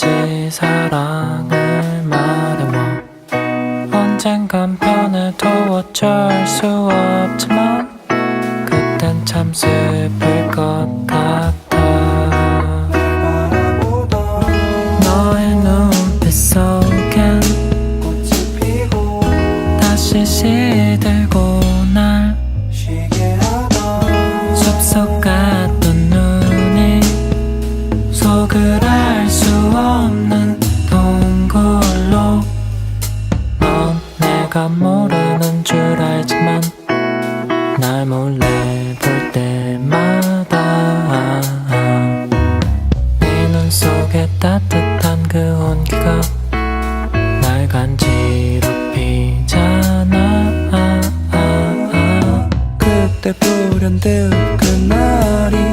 같이 사랑을 말해봐 언젠간 변해도 어쩔 수 없지만 그땐 참 슬플 것 같아. 너의 눈빛 속엔 꽃이 피고 다시 시들고 날 쉬게 하던 숲속 같 내가 모르는 줄 알지만 날 몰래 볼 때마다 네 눈 속에 따뜻한 그 온기가 날 간지럽히잖아. 그때 불현듯 그날이